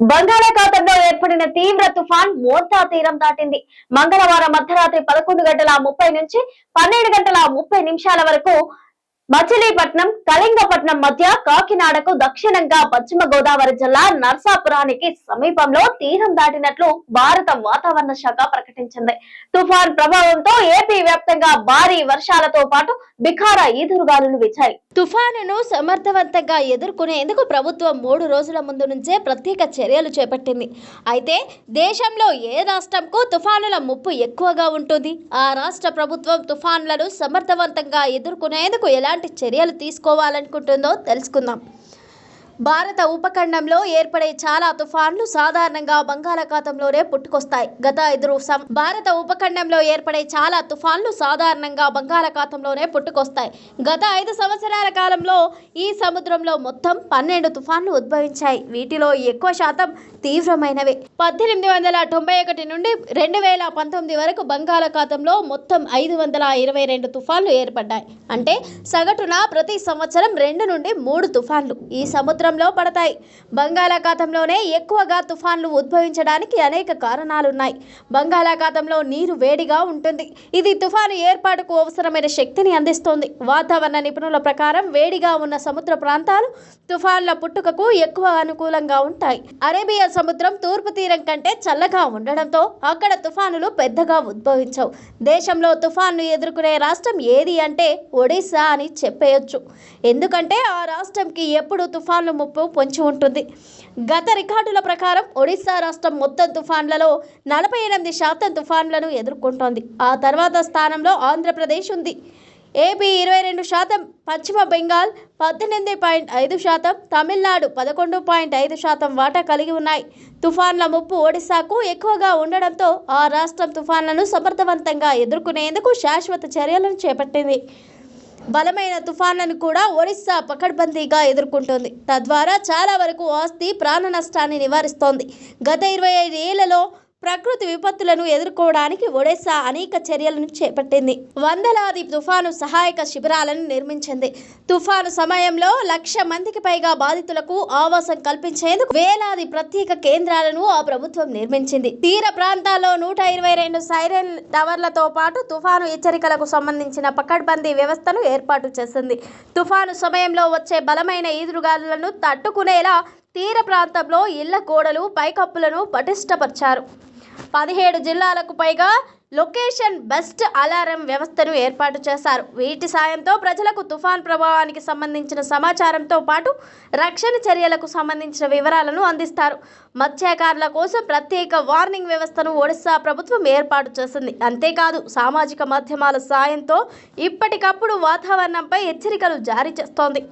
బంగాళాఖాతంలో ఏర్పడిన తీవ్ర తుఫాన్ మోర్తా తీరం దాటింది. మంగళవారం అర్ధరాత్రి పదకొండు గంటల ముప్పై నుంచి పన్నెండు గంటల ముప్పై నిమిషాల వరకు మచిలీపట్నం కళింగపట్నం మధ్య కాకినాడకు దక్షిణంగా పశ్చిమ గోదావరి జిల్లా నర్సాపురానికి సమీపంలో తీరం దాటినట్లు భారత వాతావరణ శాఖ ప్రకటించింది. తుఫాన్ ప్రభావంతో ఏపీ వ్యాప్తంగా భారీ వర్షాలతో పాటు బిఖార ఈదురుగాలులు వీచాయి. తుఫానును సమర్థవంతంగా ఎదుర్కొనేందుకు ప్రభుత్వం మూడు రోజుల ముందు నుంచే ప్రత్యేక చర్యలు చేపట్టింది. అయితే దేశంలో ఏ రాష్ట్రంకు తుఫానుల ముప్పు ఎక్కువగా ఉంటుంది? ఆ రాష్ట్ర ప్రభుత్వం తుఫానులను సమర్థవంతంగా ఎదుర్కొనేందుకు ఎలాంటి చర్యలు తీసుకోవాలనుకుంటుందో తెలుసుకుందాం. భారత ఉపఖండంలో ఏర్పడే చాలా తుఫాన్లు సాధారణంగా బంగాళాఖాతంలోనే పుట్టుకొస్తాయి. గత ఐదు సం- భారత ఉపఖండంలో ఏర్పడే చాలా తుఫాన్లు సాధారణంగా బంగాళాఖాతంలోనే పుట్టుకొస్తాయి. గత ఐదు సంవత్సరాల కాలంలో ఈ సముద్రంలో మొత్తం పన్నెండు తుఫాన్లు ఉద్భవించాయి. వీటిలో ఎక్కువ శాతం తీవ్రమైనవి. పద్దెనిమిది వందల తొంభై ఒకటి నుండి రెండు వేల పంతొమ్మిది వరకు బంగాళాఖాతంలో మొత్తం ఐదు వందల ఇరవై రెండు తుఫాన్లు ఏర్పడ్డాయి. అంటే సగటున ప్రతి సంవత్సరం రెండు నుండి మూడు తుఫాన్లు. ఈ సముద్రం సముద్రంలో పడతాయి. బంగాళాఖాతంలోనే ఎక్కువగా తుఫాన్లు ఉద్భవించడానికి అనేక కారణాలున్నాయి. బంగాళాఖాతంలో నీరు వేడిగా ఉంటుంది. ఇది తుఫాను ఏర్పాటుకు అవసరమైన శక్తిని అందిస్తుంది. వాతావరణ నిపుణుల ప్రకారం వేడిగా ఉన్న సముద్ర ప్రాంతాలు తుఫాన్ల పుట్టుకకు ఎక్కువ అనుకూలంగా ఉంటాయి. అరేబియా సముద్రం తూర్పు తీరం కంటే చల్లగా ఉండడంతో అక్కడ తుఫానులు పెద్దగా ఉద్భవించవు. దేశంలో తుఫాన్లు ఎదుర్కొనే రాష్ట్రం ఏది అంటే ఒడిశా అని చెప్పేయొచ్చు. ఎందుకంటే ఆ రాష్ట్రంకి ఎప్పుడు తుఫాన్లు ముప్పు పొంచి ఉంటుంది. గత రికార్డుల ప్రకారం ఒడిశా రాష్ట్రం మొత్తం తుఫాన్లలో నలభై ఎనిమిది శాతం తుఫాన్లను ఎదుర్కొంటోంది. ఆ తర్వాత స్థానంలో ఆంధ్రప్రదేశ్ ఉంది. ఏపీ ఇరవై రెండు శాతం పశ్చిమ బెంగాల్ పద్దెనిమిది పాయింట్ ఐదు శాతం తమిళనాడు పదకొండు పాయింట్ ఐదు శాతం వాటా కలిగి ఉన్నాయి. తుఫాన్ల ముప్పు ఒడిశాకు ఎక్కువగా ఉండడంతో ఆ రాష్ట్రం తుఫాన్లను సమర్థవంతంగా ఎదుర్కొనేందుకు శాశ్వత చర్యలను చేపట్టింది. బలమైన తుఫాన్లను కూడా ఒరిస్సా పకడ్బందీగా ఎదుర్కొంటోంది. తద్వారా చాలా వరకు ఆస్తి ప్రాణ నష్టాన్ని నివారిస్తోంది. గత ఇరవై ఐదు ఏళ్ళలో ప్రకృతి విపత్తులను ఎదుర్కోవడానికి ఒడిశా అనేక చర్యలను చేపట్టింది. వందలాది తుఫాను సహాయక శిబిరాలను నిర్మించింది. తుఫాను సమయంలో లక్ష మందికి పైగా బాధితులకు ఆవాసం కల్పించేందుకు వేలాది ప్రత్యేక కేంద్రాలను ఆ ప్రభుత్వం నిర్మించింది. తీర ప్రాంతాల్లో నూట ఇరవై రెండు సైరన్ టవర్లతో పాటు తుఫాను హెచ్చరికలకు సంబంధించిన పకడ్బందీ వ్యవస్థను ఏర్పాటు చేసింది. తుఫాను సమయంలో వచ్చే బలమైన ఈదురుగాలులను తట్టుకునేలా తీర ప్రాంతంలో ఇళ్ళ గోడలు పైకప్పులను పటిష్టపరిచారు. పదిహేడు జిల్లాలకు పైగా లొకేషన్ బెస్ట్ అలారం వ్యవస్థను ఏర్పాటు చేశారు. వీటి సాయంతో ప్రజలకు తుఫాన్ ప్రభావానికి సంబంధించిన సమాచారంతో పాటు రక్షణ చర్యలకు సంబంధించిన వివరాలను అందిస్తారు. మత్స్యకారుల కోసం ప్రత్యేక వార్నింగ్ వ్యవస్థను ఒడిశా ప్రభుత్వం ఏర్పాటు చేసింది. అంతేకాదు సామాజిక మాధ్యమాల సాయంతో ఇప్పటికప్పుడు వాతావరణంపై హెచ్చరికలు జారీ చేస్తోంది.